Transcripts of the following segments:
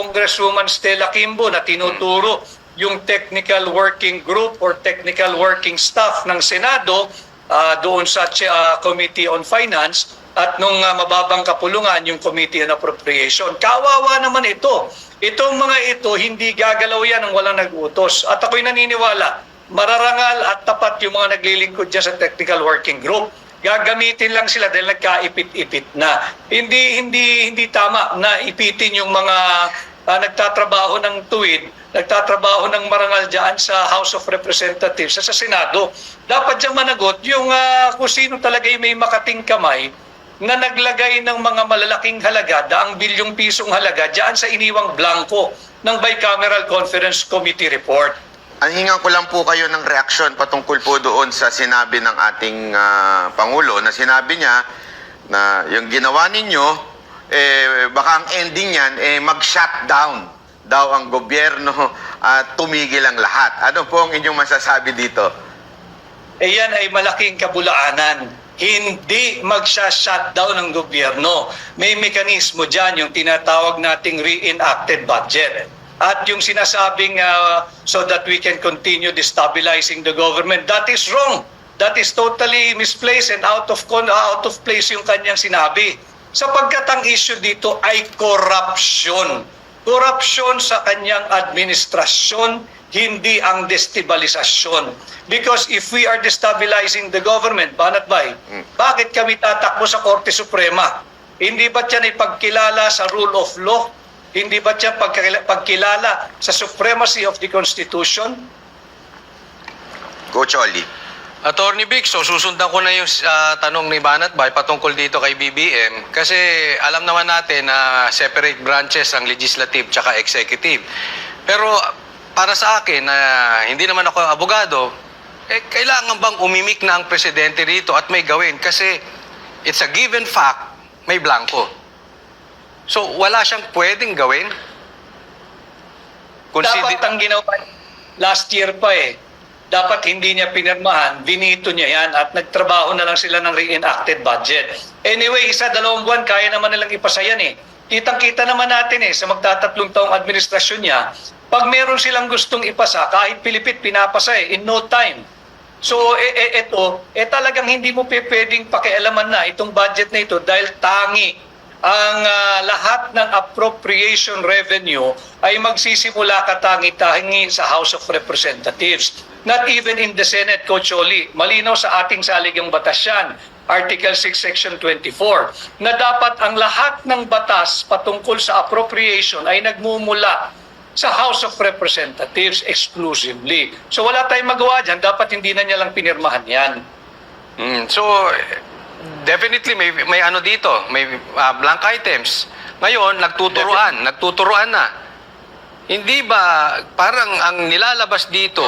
Congresswoman Stella Kimbo na tinuturo yung technical working group or technical working staff ng Senado ah, doon sa ah, Committee on Finance at nung ah, mababang kapulungan yung Committee on Appropriation. Kawawa naman ito. Itong mga ito, hindi gagalaw yan ng walang nag-utos. At ako'y naniniwala, mararangal at tapat yung mga naglilingkod dyan sa technical working group gagamitin lang sila dahil nagkaipit-ipit na. Hindi hindi hindi tama na ipitin yung mga ah, nagtatrabaho ng tuwid, nagtatrabaho ng marangal diyan sa House of Representatives sa, Senado. Dapat diyan managot yung ah, kung sino talaga yung may makating kamay na naglagay ng mga malalaking halaga, daang bilyong pisong halaga diyan sa iniwang blanco ng Bicameral Conference Committee report. Ang hingan ko lang po kayo ng reaksyon patungkol po doon sa sinabi ng ating ah, Pangulo na sinabi niya na yung ginawa ninyo, eh, baka ang ending niyan, eh, mag-shutdown daw ang gobyerno at tumigil ang lahat. Ano po ang inyong masasabi dito? eh yan ay malaking kabulaanan. Hindi magsha-shutdown ng gobyerno. May mekanismo dyan, yung tinatawag nating reenacted budget. At yung sinasabing uh, so that we can continue destabilizing the government, that is wrong. That is totally misplaced and out of con- out of place yung kanyang sinabi. Sapagkat ang issue dito ay corruption. Corruption sa kanyang administrasyon, hindi ang destabilisasyon. Because if we are destabilizing the government, banat bay, bakit kami tatakbo sa Korte Suprema? Hindi ba yan ay pagkilala sa rule of law? Hindi ba yan pagkilala, sa supremacy of the Constitution? Coach Oli. Attorney Vic, so susundan ko na yung ah, tanong ni Banat Bay patungkol dito kay BBM kasi alam naman natin na separate branches ang legislative tsaka executive. Pero para sa akin na hindi naman ako abogado, eh, kailangan bang umimik na ang presidente rito at may gawin kasi it's a given fact, may blanco. So wala siyang pwedeng gawin. Dapat ang ginawa last year pa eh. Dapat hindi niya pinirmahan, binito niya yan at nagtrabaho na lang sila ng reenacted budget. Anyway, isa dalawang buwan, kaya naman nilang ipasa yan eh. Kitang-kita naman natin eh, sa magtatatlong taong administrasyon niya, pag meron silang gustong ipasa, kahit pilipit, pinapasa eh, in no time. So, e, e, eto, eh talagang hindi mo pwedeng pakialaman na itong budget na ito dahil tangi ang ah, lahat ng appropriation revenue ay magsisimula katangi-tangi sa House of Representatives. Not even in the Senate, Coach Oli. Malinaw sa ating saligang batas yan. Article 6, Section 24, na dapat ang lahat ng batas patungkol sa appropriation ay nagmumula sa House of Representatives exclusively. So wala tayong magawa dyan, dapat hindi na niya lang pinirmahan yan. Mm, so, definitely may, may ano dito, may ah, blank items. Ngayon, nagtuturuan, nagtuturuan na. Hindi ba parang ang nilalabas dito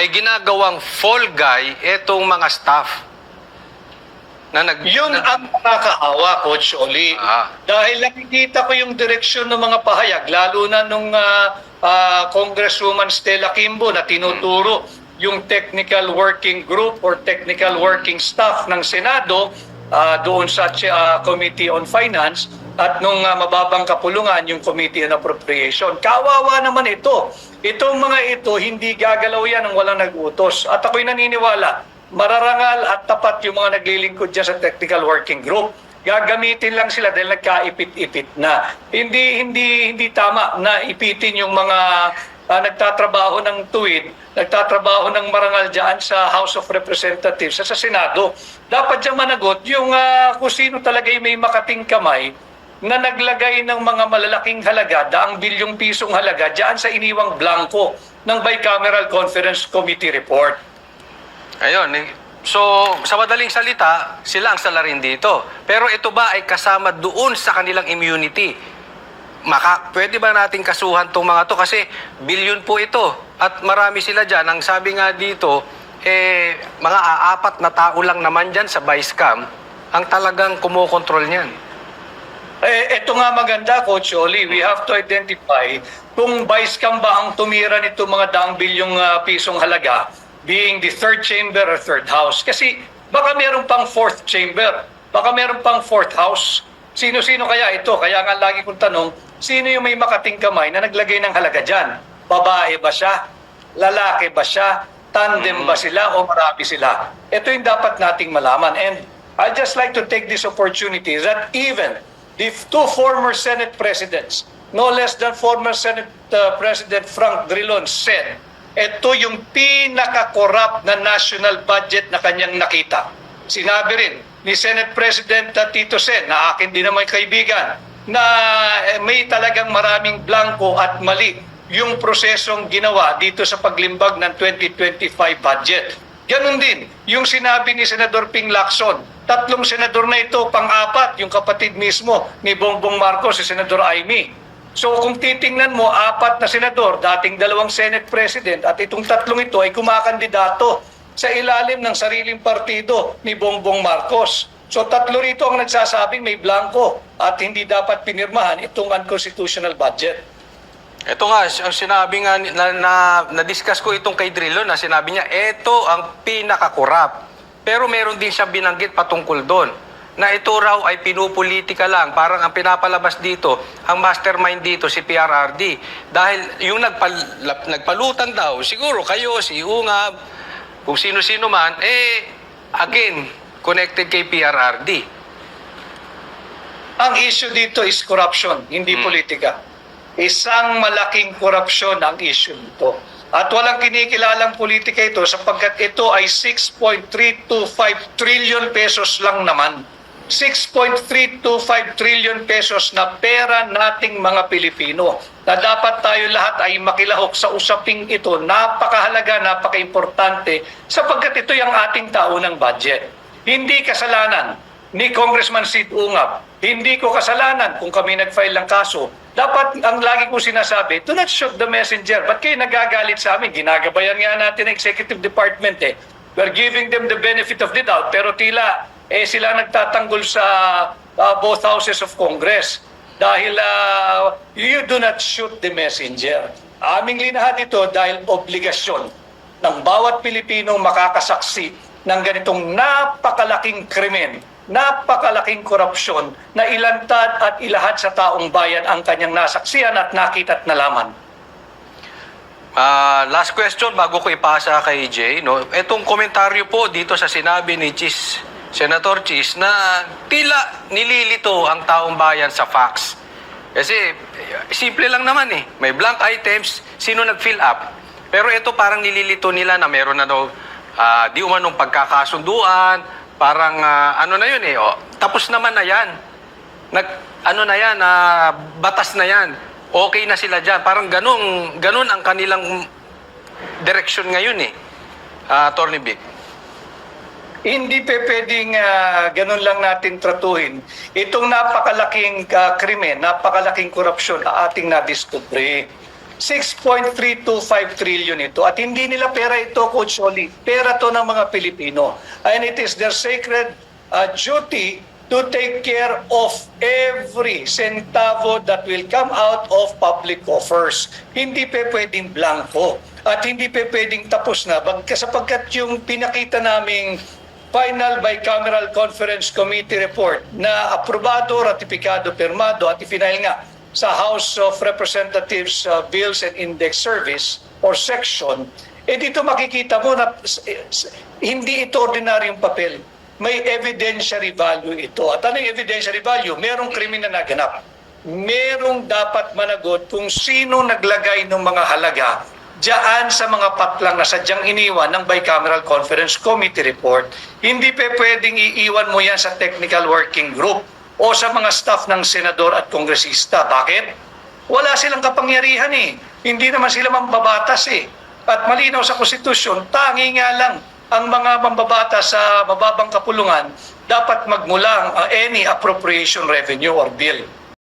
ay ginagawang fall guy etong mga staff na nag Yun na- ang nakakaawa, Coach Oli. Ah. Dahil nakikita ko yung direksyon ng mga pahayag, lalo na nung ah, ah, Congresswoman Stella Kimbo na tinuturo yung technical working group or technical working staff ng Senado ah, doon sa ah, Committee on Finance at nung ah, mababang kapulungan yung Committee on Appropriation. Kawawa naman ito. Itong mga ito, hindi gagalaw yan ng walang nag-utos. At ako'y naniniwala, mararangal at tapat yung mga naglilingkod dyan sa technical working group. Gagamitin lang sila dahil nagkaipit-ipit na. Hindi hindi hindi tama na ipitin yung mga ah, nagtatrabaho ng tuwid, nagtatrabaho ng marangal diyan sa House of Representatives sa, Senado. Dapat diyan managot yung ah, kung sino talaga yung may makating kamay na naglagay ng mga malalaking halaga, daang bilyong pisong halaga diyan sa iniwang blanco ng Bicameral Conference Committee report. Ayun. eh, So, sa madaling salita, sila ang salarin dito. Pero ito ba ay kasama doon sa kanilang immunity? Maka, pwede ba natin kasuhan tong mga to? Kasi bilyon po ito. At marami sila dyan. Ang sabi nga dito, eh, mga aapat na tao lang naman dyan sa vice cam ang talagang kumokontrol niyan. Eh, ito nga maganda, Coach Oli. We have to identify kung vice cam ba ang tumira nito mga daang bilyong ah, pisong halaga being the third chamber or third house. Kasi baka meron pang fourth chamber, baka meron pang fourth house. Sino-sino kaya ito? Kaya nga lagi kong tanong, sino yung may makating kamay na naglagay ng halaga dyan? Babae ba siya? Lalaki ba siya? Tandem ba sila o marami sila? Ito yung dapat nating malaman. And I'd just like to take this opportunity that even the two former Senate presidents, no less than former Senate uh, President Frank Drilon said, ito yung pinaka-corrupt na national budget na kanyang nakita. Sinabi rin ni Senate President uh, Tito Sen, na akin din naman kaibigan, na eh, may talagang maraming blanco at mali yung prosesong ginawa dito sa paglimbag ng 2025 budget. Ganon din, yung sinabi ni Senador Ping Lacson, tatlong senador na ito, pang-apat, yung kapatid mismo ni Bongbong Marcos, si Senador Aimee. So kung titingnan mo, apat na senador, dating dalawang Senate President at itong tatlong ito ay kumakandidato sa ilalim ng sariling partido ni Bongbong Marcos. So tatlo rito ang nagsasabing may blanco at hindi dapat pinirmahan itong unconstitutional budget. Ito nga, ang sinabi nga, na, na, na-discuss ko itong kay Drillo na sinabi niya, ito ang pinaka-corrupt. Pero meron din siya binanggit patungkol doon na ito raw ay pinupolitika lang. Parang ang pinapalabas dito, ang mastermind dito si PRRD. Dahil yung nagpal, nagpalutang daw, siguro kayo, si Ungab, kung sino-sino man, eh, again, connected kay PRRD. Ang issue dito is corruption, hindi politika. Isang malaking korupsyon ang issue dito. At walang kinikilalang politika ito sapagkat ito ay 6.325 trillion pesos lang naman. 6.325 trillion pesos na pera nating mga Pilipino na dapat tayo lahat ay makilahok sa usaping ito. Napakahalaga, napaka-importante sapagkat ito yung ating taunang budget. Hindi kasalanan ni Congressman Sid Ungap. Hindi ko kasalanan kung kami nag-file ng kaso. Dapat, ang lagi ko sinasabi, do not shoot the messenger. Ba't kayo nagagalit sa amin? Ginagabayan nga natin ang executive department eh. We're giving them the benefit of the doubt, pero tila eh sila nagtatanggol sa uh, both houses of Congress. Dahil uh, you do not shoot the messenger. Aming linahad ito dahil obligasyon ng bawat Pilipinong makakasaksi ng ganitong napakalaking krimen, napakalaking korupsyon na ilantad at ilahat sa taong bayan ang kanyang nasaksihan at nakita at nalaman. Ah, last question bago ko ipasa kay Jay, no. Etong komentaryo po dito sa sinabi ni Chis, Senator Chis na tila nililito ang taong bayan sa facts. Kasi eh, simple lang naman eh. May blank items, sino nag-fill up? Pero ito parang nililito nila na meron na daw ah, di umanong pagkakasunduan, parang ah, ano na yun eh. Oh, tapos naman na yan. Nag, ano na yan, ah, batas na yan. Okay na sila dyan. Parang ganun, ganun ang kanilang direction ngayon eh. Ah, Attorney Vic. Hindi pe pwedeng ah, ganun lang natin tratuhin. Itong napakalaking ah, krimen, napakalaking korupsyon na ating nadiskubre. 6.325 trillion ito. At hindi nila pera ito, Coach Oli. Pera to ng mga Pilipino. And it is their sacred ah, duty to take care of every centavo that will come out of public coffers. Hindi pe pwedeng blanco. At hindi pe pwedeng tapos na. Sapagkat yung pinakita naming final bicameral conference committee report na aprobado, ratipikado, pirmado at ifinail nga sa House of Representatives uh, Bills and Index Service or section, eh dito makikita mo na s- hindi ito ordinaryong papel. May evidentiary value ito. At ano yung evidentiary value? Merong krimen na naganap. Merong dapat managot kung sino naglagay ng mga halaga Diyan sa mga patlang na sadyang iniwan ng Bicameral Conference Committee report, hindi pa pwedeng iiwan mo yan sa technical working group o sa mga staff ng senador at kongresista. Bakit? Wala silang kapangyarihan eh. Hindi naman sila mambabatas eh. At malinaw sa konstitusyon, tangi nga lang ang mga mambabatas sa mababang kapulungan dapat magmulang uh, any appropriation revenue or bill.